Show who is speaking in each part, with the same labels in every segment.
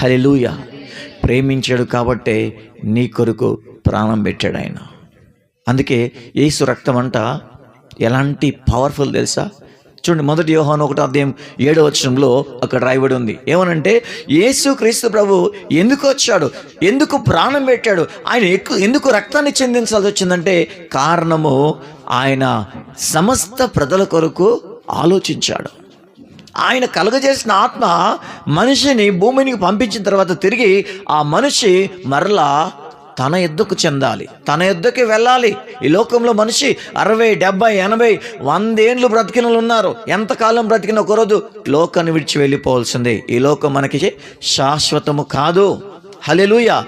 Speaker 1: Hallelujah ప్రేమించాడు కాబట్టే నీ కొరకు ప్రాణం పెట్టాడు ఆయన. అందుకే యేసు రక్తం అంట ఎలాంటి పవర్ఫుల్ తెలుసా? చూడండి మొదటి యోహాను ఒకటో అధ్యాయం ఏడో వచనంలో అక్కడ రాయబడి ఉంది. ఏమనంటే యేసు క్రీస్తు ప్రభు ఎందుకు వచ్చాడు? ఎందుకు ప్రాణం పెట్టాడు? ఆయన ఎక్కువ ఎందుకు రక్తాన్ని చెందించాల్సి వచ్చిందంటే కారణము ఆయన సమస్త ప్రజల కొరకు ఆలోచించాడు. ఆయన కలుగజేసిన ఆత్మ మనిషిని భూమినికి పంపించిన తర్వాత తిరిగి ఆ మనిషి మరలా తన ఎద్దుకు చెందాలి. తన ఎద్దుకి వెళ్ళాలి. ఈ లోకంలో మనిషి అరవై డెబ్బై ఎనభై వందేండ్లు బ్రతికినలు ఉన్నారు ఎంతకాలం బ్రతికిన ఒకరోజు లోకాన్ని విడిచి వెళ్ళిపోవాల్సిందే. ఈ లోకం మనకి శాశ్వతము కాదు. హలెలుయ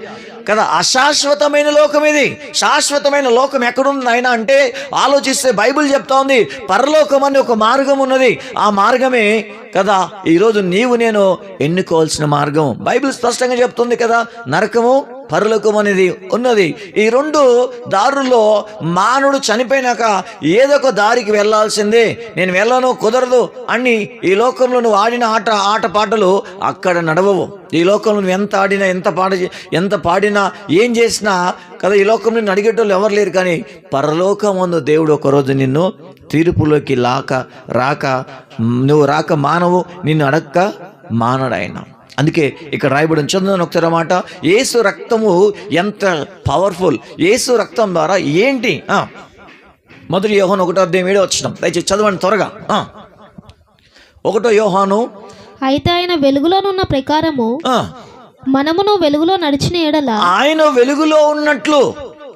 Speaker 1: కదా అశాశ్వతమైన లోకం ఇది. శాశ్వతమైన లోకం ఎక్కడుంది ఆయన అంటే ఆలోచిస్తే బైబిల్ చెప్తా ఉంది పరలోకం అని ఒక మార్గం ఉన్నది. ఆ మార్గమే కదా ఈరోజు నీవు నేను ఎన్నుకోవాల్సిన మార్గం. బైబిల్ స్పష్టంగా చెప్తుంది కదా నరకము పరలోకం అనేది ఉన్నది. ఈ రెండు దారుల్లో మానవుడు చనిపోయినాక ఏదో ఒక దారికి వెళ్ళాల్సిందే నేను వెళ్ళను కుదరదు అని ఈ లోకంలో నువ్వు ఆడిన ఆట ఆట పాటలు అక్కడ నడవవు. ఈ లోకంలో నువ్వు ఎంత ఆడినా ఎంత పాట ఎంత పాడినా ఏం చేసినా కదా ఈ లోకంలో నిన్ను అడిగేటోళ్ళు ఎవరు లేరు. కానీ పరలోకం ముందు దేవుడు ఒకరోజు నిన్ను తీర్పులోకి లాక రాక నువ్వు రాక మానవు నిన్ను అడక్క మానడు ఆయన అందుకే ఇక్కడ రాయబడిన చంద్రుని ఒకసారి మాట ఏసు రక్తము ఎంత పవర్ఫుల్ ఏసు రక్తం ద్వారా ఏంటి? మొదటి యోహాను ఒకటో అధ్యాయం ఏడో వచ్చినాం దయచేసి చదవండి త్వరగా. ఒకటో యోహాను.
Speaker 2: అయితే ఆయన వెలుగులోనున్న ప్రకారము మనమును వెలుగులో నడిచిన ఎడల
Speaker 1: ఆయన వెలుగులో ఉన్నట్లు.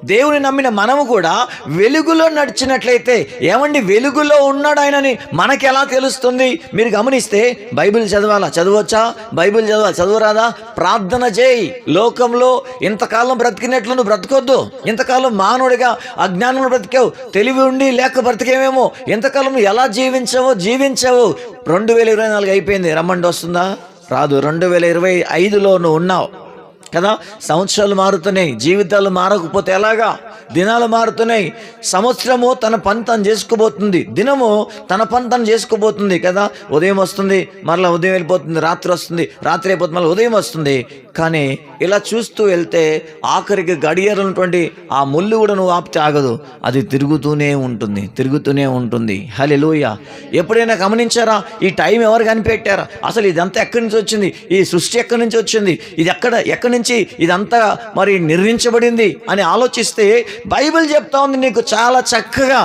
Speaker 1: దేవుని నమ్మిన మనము కూడా వెలుగులో నడిచినట్లయితే ఏమండి వెలుగులో ఉన్నాడు ఆయనని మనకి ఎలా తెలుస్తుంది? మీరు గమనిస్తే బైబిల్ చదవాలా? చదవచ్చా? బైబిల్ చదవాలి చదవరాదా? ప్రార్థన చేయి. లోకంలో ఇంతకాలం బ్రతికినట్లు నువ్వు బ్రతకొద్దు. ఇంతకాలం మానవుడిగా అజ్ఞానంలో బ్రతికావు. తెలివి ఉండి లేక బ్రతికేమేమో. ఇంతకాలం ఎలా జీవించావో జీవించావు. రెండు వేల ఇరవై నాలుగు అయిపోయింది. రమ్మండి వస్తుందా? రాదు. రెండు వేల ఇరవై ఐదులో నువ్వు ఉన్నావు. కదా? సంవత్సరాలు మారుతున్నాయి జీవితాలు మారకపోతే ఎలాగా? దినాలు మారుతున్నాయి. సంవత్సరము తన పని తను చేసుకోబోతుంది. దినము తన పని తను చేసుకోబోతుంది కదా? ఉదయం వస్తుంది మరలా ఉదయం వెళ్ళిపోతుంది రాత్రి వస్తుంది రాత్రి అయిపోతుంది మళ్ళీ ఉదయం వస్తుంది. కానీ ఇలా చూస్తూ వెళ్తే ఆఖరికి గడియారన్నటువంటి ఆ ముళ్ళు కూడా నువ్వు ఆపితే ఆగదు. అది తిరుగుతూనే ఉంటుంది తిరుగుతూనే ఉంటుంది. హలెలూయ ఎప్పుడైనా గమనించారా? ఈ టైం ఎవరు కనిపెట్టారా? అసలు ఇదంతా ఎక్కడి నుంచి వచ్చింది? ఈ సృష్టి ఎక్కడి నుంచి వచ్చింది? ఇది ఎక్కడ ఎక్కడి నుంచి ఇదంతా మరి నిర్మించబడింది అని ఆలోచిస్తే బైబిల్ చెప్తా ఉంది నీకు చాలా చక్కగా.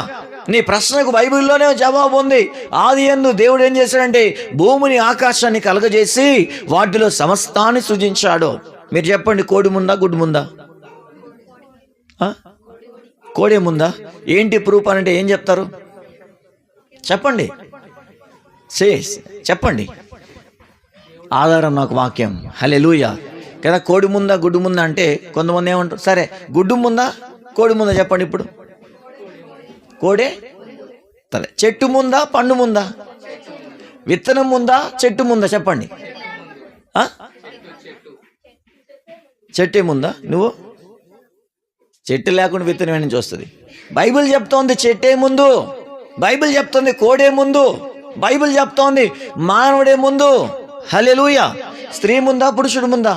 Speaker 1: నీ ప్రశ్నకు బైబిల్లోనే జవాబు ఉంది. ఆది ఎందు దేవుడు ఏం చేశాడంటే భూమిని ఆకాశాన్ని కలగజేసి వాటిలో సమస్తాన్ని సృజించాడు. మీరు చెప్పండి కోడి ముందా గుడ్డు ముందా? కోడి కోడే ముందా? ఏంటి ప్రూఫ్ అని అంటే ఏం చెప్తారు? చెప్పండి. సే చెప్పండి. ఆధారం నాకు వాక్యం. హలే లూయ కదా కోడి ముందా గుడ్డు ముందా అంటే కొంతమంది ఏమంటారు? సరే గుడ్డు ముందా కోడి ముందా చెప్పండి ఇప్పుడు. కోడే? సరే చెట్టు ముందా పండు ముందా? విత్తనం ముందా చెట్టు ముందా చెప్పండి. చెట్టు చెట్టే ముందా? నువ్వు? చెట్టు లేకుండా విత్తనం నుంచి వస్తుంది? బైబిల్ చెప్తోంది చెట్టే ముందు. బైబిల్ చెప్తోంది కోడే ముందు. బైబిల్ చెప్తోంది మానవుడే ముందు. హలెలూయ స్త్రీ ముందా పురుషుడు ముందా?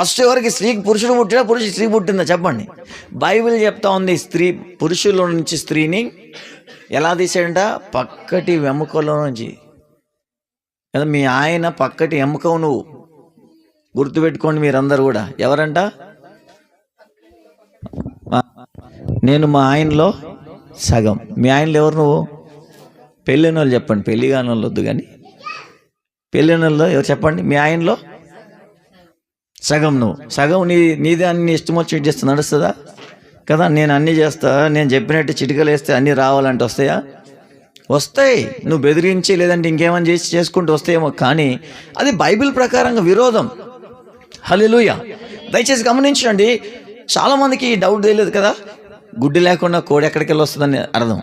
Speaker 1: ఫస్ట్ ఎవరికి స్త్రీ పురుషుడు పుట్టినా పురుషుడు స్త్రీ పుట్టిందా? చెప్పండి. బైబిల్ చెప్తా ఉంది స్త్రీ పురుషుల నుంచి స్త్రీని ఎలా తీసాడంట పక్కటి వెముకలో నుంచి. కదా మీ ఆయన పక్కటి ఎముకవు నువ్వు. గుర్తుపెట్టుకోండి మీరందరూ కూడా. ఎవరంట? నేను మా ఆయనలో సగం. మీ ఆయనలో ఎవరు నువ్వు? పెళ్ళిన వాళ్ళు చెప్పండి. పెళ్ళి కాని వాళ్ళు వద్దు కానీ. పెళ్ళిన వాళ్ళు ఎవరు చెప్పండి? మీ ఆయనలో సగం నువ్వు సగం నీ నీదే అన్ని ఇష్టం వచ్చి చేస్తే నడుస్తుందా? కదా నేను అన్నీ చేస్తా నేను చెప్పినట్టు చిటికలు వేస్తే అన్నీ రావాలంటే వస్తాయా? వస్తాయి. నువ్వు బెదిరించి లేదంటే ఇంకేమైనా చేసి చేసుకుంటూ వస్తాయేమో కానీ అది బైబిల్ ప్రకారంగా విరోధం. హలిలుయ దయచేసి గమనించండి చాలామందికి ఈ డౌట్ తెలియదు కదా? గుడ్డి లేకుండా కోడి ఎక్కడికి వెళ్ళి వస్తుందని అర్థం.